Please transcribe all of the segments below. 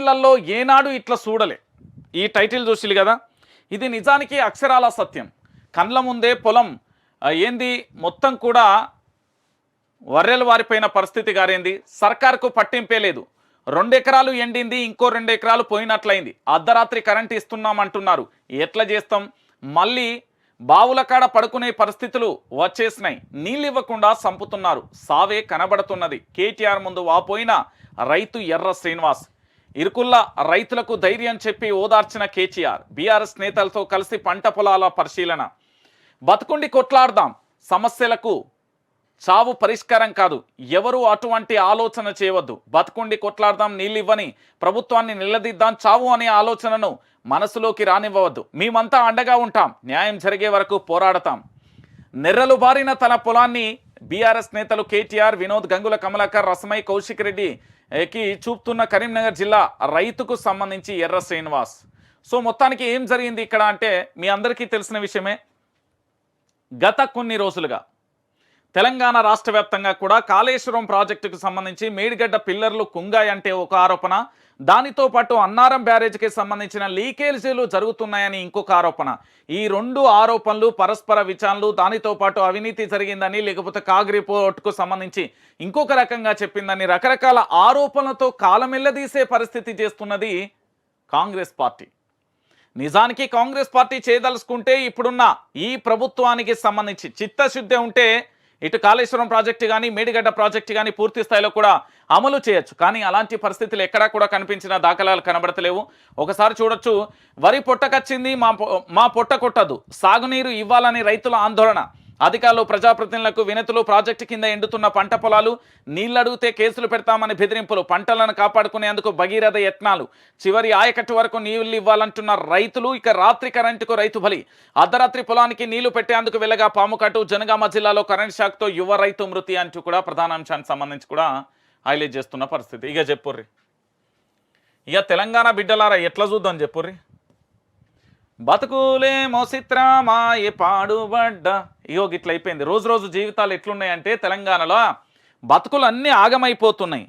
పదేండ్లలో ఏనాడు ఇట్లా చూడలే. ఈ టైటిల్ చూసిలు కదా? ఇది నిజానికి అక్షరాల సత్యం. కండ్ల ముందే పొలం ఏంది? మొత్తం కూడా వర్రెలు వారిపోయిన పరిస్థితి గారేంది? సర్కార్కు పట్టింపే లేదు. రెండు ఎకరాలు ఎండింది ఇంకో రెండు ఎకరాలు పోయినట్లయింది. అర్ధరాత్రి కరెంట్ ఇస్తున్నామంటున్నారు. ఎట్లా చేస్తాం? మళ్ళీ బావుల కాడ పడుకునే పరిస్థితులు వచ్చేసినాయి. నీళ్ళు ఇవ్వకుండా సంపుతున్నారు. సావే కనబడుతున్నది. కేటీఆర్ ముందు వాపోయిన రైతు ఎర్ర శ్రీనివాస్. ఇరుకుల్లా రైతులకు ధైర్యం చెప్పి ఓదార్చిన కేటీఆర్. బీఆర్ఎస్ నేతలతో కలిసి పంట పొలాల పరిశీలన. బతుకుండి కొట్లాడదాం. సమస్యలకు చావు పరిష్కారం కాదు. ఎవరు అటువంటి ఆలోచన చేయవద్దు. బతుకుండి కొట్లాడదాం నీళ్ళివ్వని ప్రభుత్వాన్ని నిలదీద్దాం చావు అనే ఆలోచనను మనసులోకి రానివ్వవద్దు. మేమంతా అండగా ఉంటాం. న్యాయం జరిగే వరకు పోరాడతాం. నెర్రలు బారిన తన పొలాన్ని బీఆర్ఎస్ నేతలు కేటీఆర్ వినోద్ గంగుల కమలాకర్ రసమై కౌశిక్ రెడ్డికి చూపుతున్న కరీంనగర్ జిల్లా రైతుకు సంబంధించి ఎర్ర శ్రీనివాస్. సో మొత్తానికి ఏం జరిగింది ఇక్కడ అంటే మీ అందరికీ తెలిసిన విషయమే గత కొన్ని రోజులుగా తెలంగాణ రాష్ట్ర వ్యాప్తంగా కూడా కాళేశ్వరం ప్రాజెక్టుకు సంబంధించి మేడిగడ్డ పిల్లర్లు కుంగాయంటే ఒక ఆరోపణ. దానితో పాటు అన్నారం బ్యారేజ్కి సంబంధించిన లీకేజీలు జరుగుతున్నాయని ఇంకొక ఆరోపణ. ఈ రెండు ఆరోపణలు పరస్పర విచారణలు దానితో పాటు అవినీతి జరిగిందని లేకపోతే కాగ్ రిపోర్ట్కు సంబంధించి ఇంకొక రకంగా చెప్పిందని రకరకాల ఆరోపణలతో కాలమెల్లదీసే పరిస్థితి చేస్తున్నది కాంగ్రెస్ పార్టీ. నిజానికి కాంగ్రెస్ పార్టీ చేయదలుచుకుంటే ఇప్పుడున్న ఈ ప్రభుత్వానికి సంబంధించి చిత్తశుద్ధి ఉంటే ఇటు కాళేశ్వరం ప్రాజెక్టు కానీ మేడిగడ్డ ప్రాజెక్టు కానీ పూర్తి స్థాయిలో కూడా అమలు చేయొచ్చు. కానీ అలాంటి పరిస్థితులు ఎక్కడా కూడా కనిపించిన దాఖలాలు కనబడతలేవు. ఒకసారి చూడొచ్చు వరి పొట్టకచ్చింది మా పొ- మా పొట్ట కొట్టదు. సాగునీరు ఇవ్వాలని రైతుల ఆందోళన. అధికారులు ప్రజాప్రతినిధులకు వినతులు ప్రాజెక్టు కింద ఎండుతున్న పంట పొలాలు నీళ్ళడిగితే కేసులు పెడతామని బెదిరింపులు పంటలను కాపాడుకునేందుకు భగీరథ యత్నాలు. చివరి ఆయకట్టు వరకు నీళ్ళు ఇవ్వాలంటున్న రైతులు ఇక రాత్రి కరెంటుకు రైతు బలి. అర్ధరాత్రి పొలానికి నీళ్ళు పెట్టేందుకు వెళ్ళగా పాముకట్టు జనగామ జిల్లాలో కరెంట్ షాక్తో యువ రైతు మృతి అంటూ కూడా ప్రధాన అంశానికి సంబంధించి కూడా హైలైట్ చేస్తున్న పరిస్థితి. ఇక చెప్పుర్రి. ఇక తెలంగాణ బిడ్డలారా ఎట్లా చూద్దాం చెప్పుర్రి? బతుకులే మోసిత్రామాయే పాడుబడ్డ. ఇగో గిట్ల అయిపోయింది. రోజు రోజు జీవితాలు ఎట్లున్నాయంటే తెలంగాణలో బతుకులు అన్నీ ఆగమైపోతున్నాయి.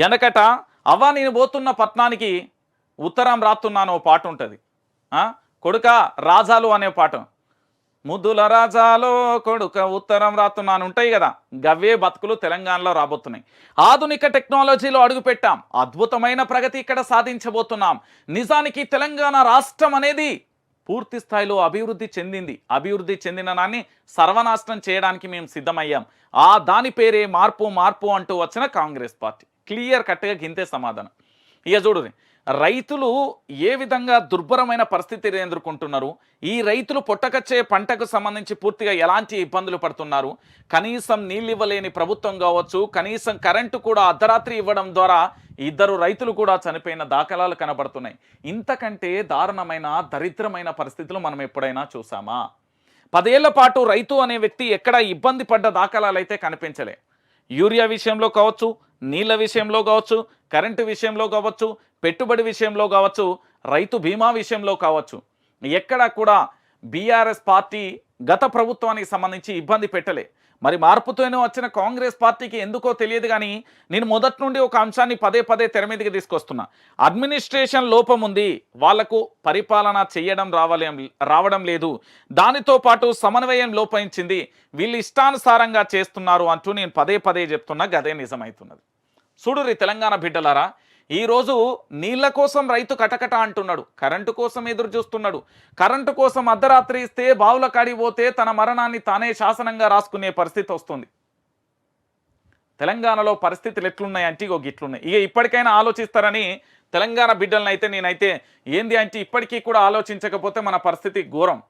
వెనకట అవ్వ నేను పోతున్న పట్నానికి ఉత్తరం రాస్తున్నాను ఓ పాట ఉంటుంది. కొడుక రాజాలు అనే పాట. ముద్దుల రాజాలో కొడుక ఉత్తరం రాతున్నాను ఉంటాయి కదా. గవ్వే బతుకులు తెలంగాణలో రాబోతున్నాయి. ఆధునిక టెక్నాలజీలో అడుగుపెట్టాం అద్భుతమైన ప్రగతి ఇక్కడ సాధించబోతున్నాం. నిజానికి తెలంగాణ రాష్ట్రం అనేది పూర్తి స్థాయిలో అభివృద్ధి చెందింది. అభివృద్ధి చెందిన దాన్ని సర్వనాశనం చేయడానికి మేము సిద్ధమయ్యాం. ఆ దాని పేరే మార్పు మార్పు అంటూ వచ్చిన కాంగ్రెస్ పార్టీ. క్లియర్ కట్గా గింతే సమాధానం. ఇక చూడండి రైతులు ఏ విధంగా దుర్భరమైన పరిస్థితిని ఎదుర్కొంటున్నారు? ఈ రైతులు పొట్టకచ్చే పంటకు సంబంధించి పూర్తిగా ఎలాంటి ఇబ్బందులు పడుతున్నారు? కనీసం నీళ్ళు ఇవ్వలేని ప్రభుత్వం కావచ్చు కనీసం కరెంటు కూడా అర్ధరాత్రి ఇవ్వడం ద్వారా ఇద్దరు రైతులు కూడా చనిపోయిన దాఖలాలు కనబడుతున్నాయి. ఇంతకంటే దారుణమైన దరిద్రమైన పరిస్థితులు మనం ఎప్పుడైనా చూసామా పదేళ్ళ పాటు రైతు అనే వ్యక్తి ఎక్కడ ఇబ్బంది పడ్డ దాఖలాలు అయితే కనిపించలే. యూరియా విషయంలో కావచ్చు నీళ్ళ విషయంలో కావచ్చు కరెంటు విషయంలో కావచ్చు పెట్టుబడి విషయంలో కావచ్చు రైతు బీమా విషయంలో కావచ్చు ఎక్కడా కూడా బీఆర్ఎస్ పార్టీ గత ప్రభుత్వానికి సంబంధించి ఇబ్బంది పెట్టలే. మరి మార్పుతోనే వచ్చిన కాంగ్రెస్ పార్టీకి ఎందుకో తెలియదు కానీ నేను మొదటి నుండి ఒక అంశాన్ని పదే పదే తెర మీదకి తీసుకొస్తున్నా. అడ్మినిస్ట్రేషన్ లోపం ఉంది వాళ్ళకు పరిపాలన చేయడం రావలేం రావడం లేదు. దానితో పాటు సమన్వయం లోపించింది వీళ్ళు ఇష్టానుసారంగా చేస్తున్నారు అంటూ నేను పదే పదే చెప్తున్నా గదే నిజమవుతున్నది చూడురి తెలంగాణ బిడ్డలారా ఈరోజు నీళ్ళ కోసం రైతు కటకట అంటున్నాడు కరెంటు కోసం ఎదురు చూస్తున్నాడు కరెంటు కోసం అర్ధరాత్రి ఇస్తే బావుల కాడిపోతే తన మరణాన్ని తానే శాసనంగా రాసుకునే పరిస్థితి వస్తుంది. తెలంగాణలో పరిస్థితులు ఎట్లున్నాయి అంటే ఇగో గిట్లున్నాయి. ఇక ఇప్పటికైనా ఆలోచిస్తారని తెలంగాణ బిడ్డలను అయితే నేనైతే ఏంది అంటే ఇప్పటికీ కూడా ఆలోచించకపోతే మన పరిస్థితి ఘోరం.